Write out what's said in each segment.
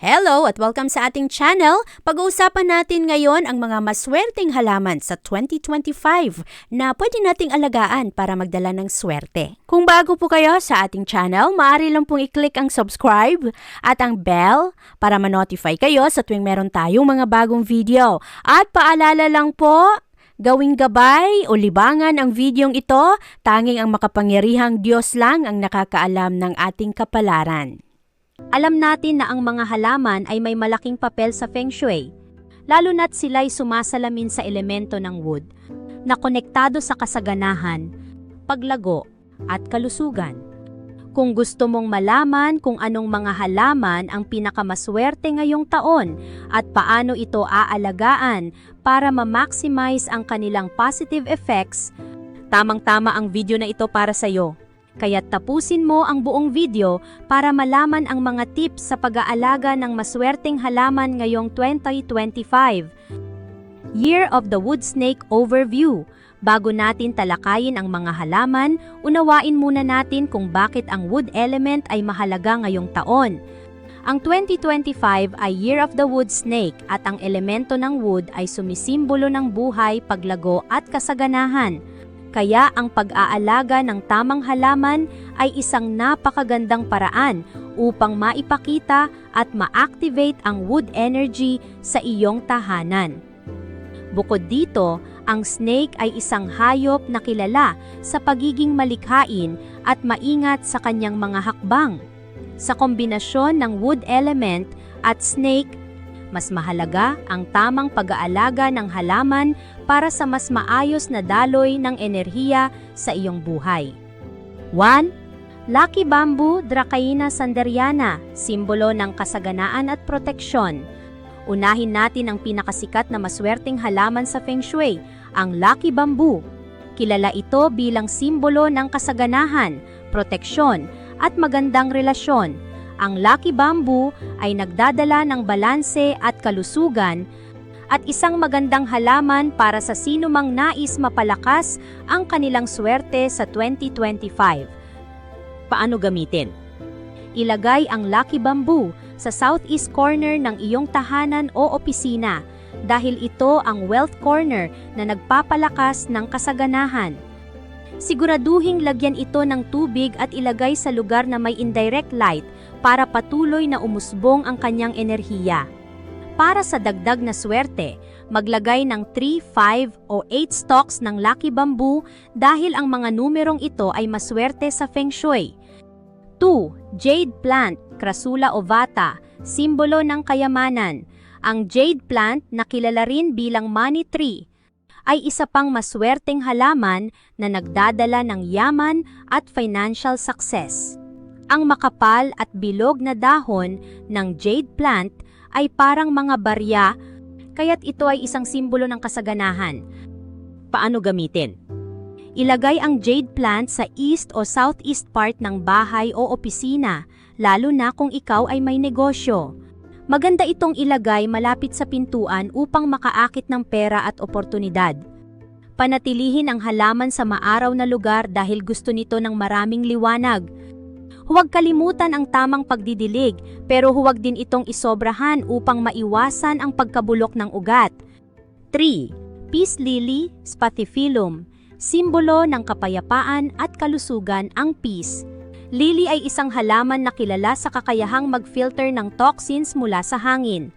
Hello at welcome sa ating channel. Pag-uusapan natin ngayon ang mga maswerteng halaman sa 2025 na pwede nating alagaan para magdala ng swerte. Kung bago po kayo sa ating channel, maaari lang pong i-click ang subscribe at ang bell para ma-notify kayo sa tuwing meron tayong mga bagong video. At paalala lang po, Gawing gabay o libangan ang videong ito, tanging ang makapangyarihang Diyos lang ang nakakaalam ng ating kapalaran. Alam natin na ang mga halaman ay may malaking papel sa Feng Shui, lalo na't sila'y sumasalamin sa elemento ng wood na konektado sa kasaganahan, paglago at kalusugan. Kung gusto mong malaman kung anong mga halaman ang pinakamaswerte ngayong taon at paano ito aalagaan para ma-maximize ang kanilang positive effects, tamang-tama ang video na ito para sa iyo. Kaya tapusin mo ang buong video para malaman ang mga tips sa pag-aalaga ng maswerteng halaman ngayong 2025. Year of the Wood Snake Overview. Bago natin talakayin ang mga halaman, unawain muna natin kung bakit ang wood element ay mahalaga ngayong taon. Ang 2025 ay Year of the Wood Snake at ang elemento ng wood ay sumisimbolo ng buhay, paglago at kasaganahan. Kaya ang pag-aalaga ng tamang halaman ay isang napakagandang paraan upang maipakita at ma-activate ang wood energy sa iyong tahanan. Bukod dito, ang snake ay isang hayop na kilala sa pagiging malikhain at maingat sa kanyang mga hakbang. Sa kombinasyon ng wood element at snake, mas mahalaga ang tamang pag-aalaga ng halaman para sa mas maayos na daloy ng enerhiya sa iyong buhay. 1. Lucky Bamboo Dracaena sanderiana, simbolo ng kasaganaan at proteksyon. Unahin natin ang pinakasikat na maswerteng halaman sa Feng Shui, ang Lucky Bamboo. Kilala ito bilang simbolo ng kasaganahan, proteksyon, at magandang relasyon. Ang Lucky Bamboo ay nagdadala ng balanse at kalusugan at isang magandang halaman para sa sinumang nais mapalakas ang kanilang swerte sa 2025. Paano gamitin? Ilagay ang Lucky Bamboo sa southeast corner ng iyong tahanan o opisina dahil ito ang wealth corner na nagpapalakas ng kasaganahan. Siguraduhing lagyan ito ng tubig at ilagay sa lugar na may indirect light para patuloy na umusbong ang kanyang enerhiya. Para sa dagdag na swerte, maglagay ng 3, 5 o 8 stalks ng Lucky Bamboo dahil ang mga numerong ito ay maswerte sa Feng Shui. 2. Jade Plant, Crasula ovata, simbolo ng kayamanan. Ang jade plant na kilala rin bilang money tree ay isa pang maswerteng halaman na nagdadala ng yaman at financial success. Ang makapal at bilog na dahon ng jade plant ay parang mga barya, kaya't ito ay isang simbolo ng kasaganahan. Paano gamitin? Ilagay ang jade plant sa east o southeast part ng bahay o opisina, lalo na kung ikaw ay may negosyo. Maganda itong ilagay malapit sa pintuan upang makaakit ng pera at oportunidad. Panatilihin ang halaman sa maaraw na lugar dahil gusto nito ng maraming liwanag. Huwag kalimutan ang tamang pagdidilig pero huwag din itong isobrahan upang maiwasan ang pagkabulok ng ugat. 3. Peace Lily Spathiphyllum Simbolo ng kapayapaan at kalusugan ang peace. Lily ay isang halaman na kilala sa kakayahang mag-filter ng toxins mula sa hangin.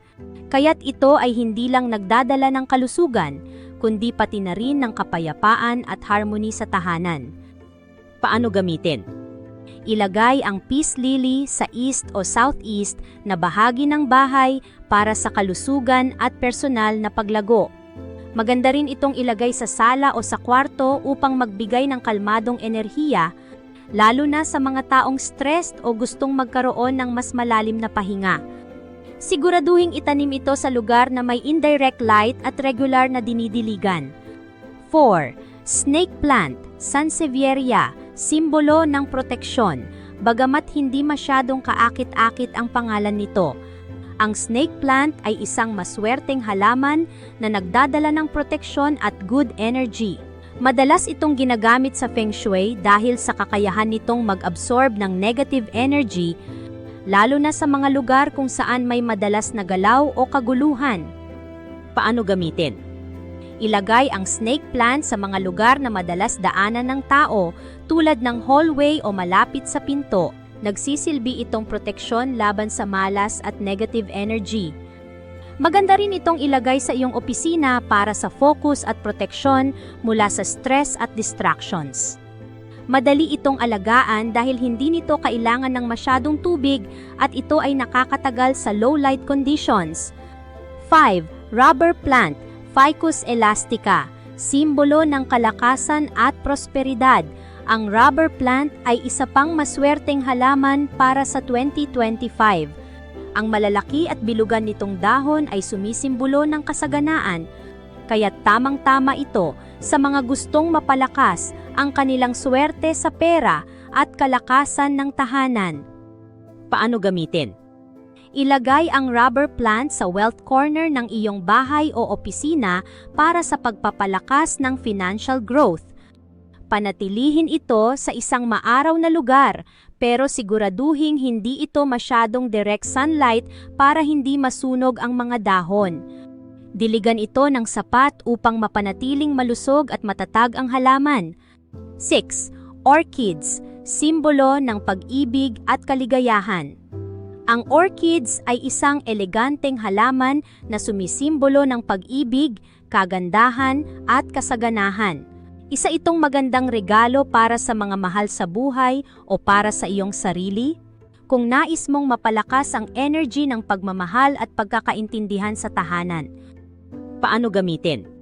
Kaya't ito ay hindi lang nagdadala ng kalusugan, kundi pati na rin ng kapayapaan at harmony sa tahanan. Paano gamitin? Ilagay ang peace lily sa east o southeast na bahagi ng bahay para sa kalusugan at personal na paglago. Maganda rin itong ilagay sa sala o sa kwarto upang magbigay ng kalmadong enerhiya, lalo na sa mga taong stressed o gustong magkaroon ng mas malalim na pahinga. Siguraduhing itanim ito sa lugar na may indirect light at regular na dinidiligan. 4. Snake plant, Sansevieria, simbolo ng proteksyon. Bagamat hindi masyadong kaakit-akit ang pangalan nito, ang snake plant ay isang maswerteng halaman na nagdadala ng proteksyon at good energy. Madalas itong ginagamit sa feng shui dahil sa kakayahan nitong mag-absorb ng negative energy, lalo na sa mga lugar kung saan may madalas na galaw o kaguluhan. Paano gamitin? Ilagay ang snake plant sa mga lugar na madalas daanan ng tao tulad ng hallway o malapit sa pinto. Nagsisilbi itong proteksyon laban sa malas at negative energy. Maganda rin itong ilagay sa iyong opisina para sa focus at proteksyon mula sa stress at distractions. Madali itong alagaan dahil hindi nito kailangan ng masyadong tubig at ito ay nakakatagal sa low light conditions. 5. Rubber plant, Ficus elastica, simbolo ng kalakasan at prosperidad. Ang rubber plant ay isa pang maswerteng halaman para sa 2025. Ang malalaki at bilugan nitong dahon ay sumisimbolo ng kasaganaan, kaya tamang-tama ito sa mga gustong mapalakas ang kanilang swerte sa pera at kalakasan ng tahanan. Paano gamitin? Ilagay ang rubber plant sa wealth corner ng iyong bahay o opisina para sa pagpapalakas ng financial growth. Panatilihin ito sa isang maaraw na lugar pero siguraduhing hindi ito masyadong direct sunlight para hindi masunog ang mga dahon. Diligan ito ng sapat upang mapanatiling malusog at matatag ang halaman. 6. Orchids, simbolo ng pag-ibig at kaligayahan. Ang orchids ay isang eleganteng halaman na sumisimbolo ng pag-ibig, kagandahan at kasaganahan. Isa itong magandang regalo para sa mga mahal sa buhay o para sa iyong sarili. Kung nais mong mapalakas ang energy ng pagmamahal at pagkakaintindihan sa tahanan. Paano gamitin?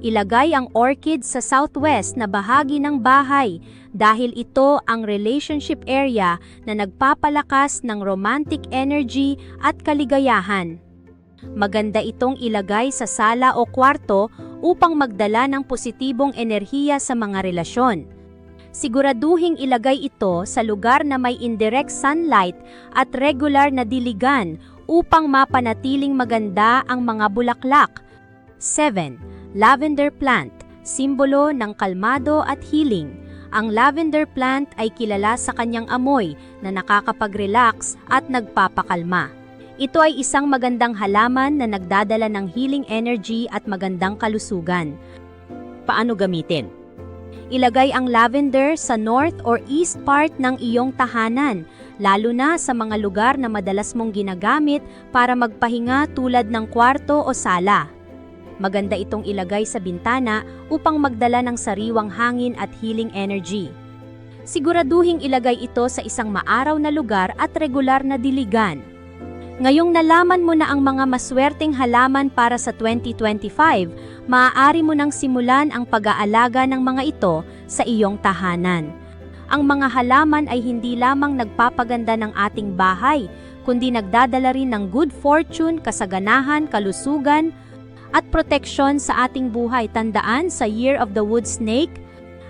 Ilagay ang orchid sa southwest na bahagi ng bahay dahil ito ang relationship area na nagpapalakas ng romantic energy at kaligayahan. Maganda itong ilagay sa sala o kwarto upang magdala ng positibong enerhiya sa mga relasyon. Siguraduhing ilagay ito sa lugar na may indirect sunlight at regular na diligan upang mapanatiling maganda ang mga bulaklak. 7. Lavender plant, simbolo ng kalmado at healing. Ang lavender plant ay kilala sa kanyang amoy na nakakapag-relax at nagpapakalma. Ito ay isang magandang halaman na nagdadala ng healing energy at magandang kalusugan. Paano gamitin? Ilagay ang lavender sa north or east part ng iyong tahanan, lalo na sa mga lugar na madalas mong ginagamit para magpahinga tulad ng kwarto o sala. Maganda itong ilagay sa bintana upang magdala ng sariwang hangin at healing energy. Siguraduhing ilagay ito sa isang maaraw na lugar at regular na diligan. Ngayong nalaman mo na ang mga maswerteng halaman para sa 2025, maaari mo nang simulan ang pag-aalaga ng mga ito sa iyong tahanan. Ang mga halaman ay hindi lamang nagpapaganda ng ating bahay, kundi nagdadala rin ng good fortune, kasaganahan, kalusugan, at proteksyon sa ating buhay. Tandaan sa Year of the Wood Snake,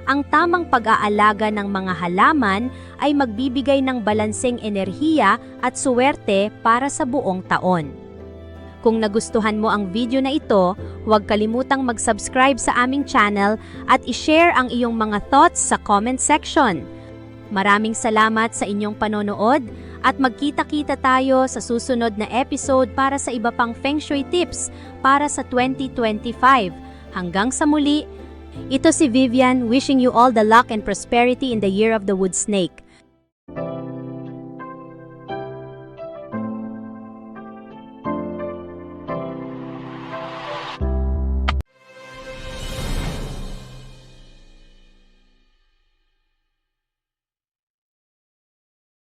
ang tamang pag-aalaga ng mga halaman ay magbibigay ng balanseng enerhiya at suwerte para sa buong taon. Kung nagustuhan mo ang video na ito, huwag kalimutang mag-subscribe sa aming channel at i-share ang iyong mga thoughts sa comment section. Maraming salamat sa inyong panonood at magkita-kita tayo sa susunod na episode para sa iba pang Feng Shui tips para sa 2025. Hanggang sa muli, ito si Vivian wishing you all the luck and prosperity in the year of the wood snake.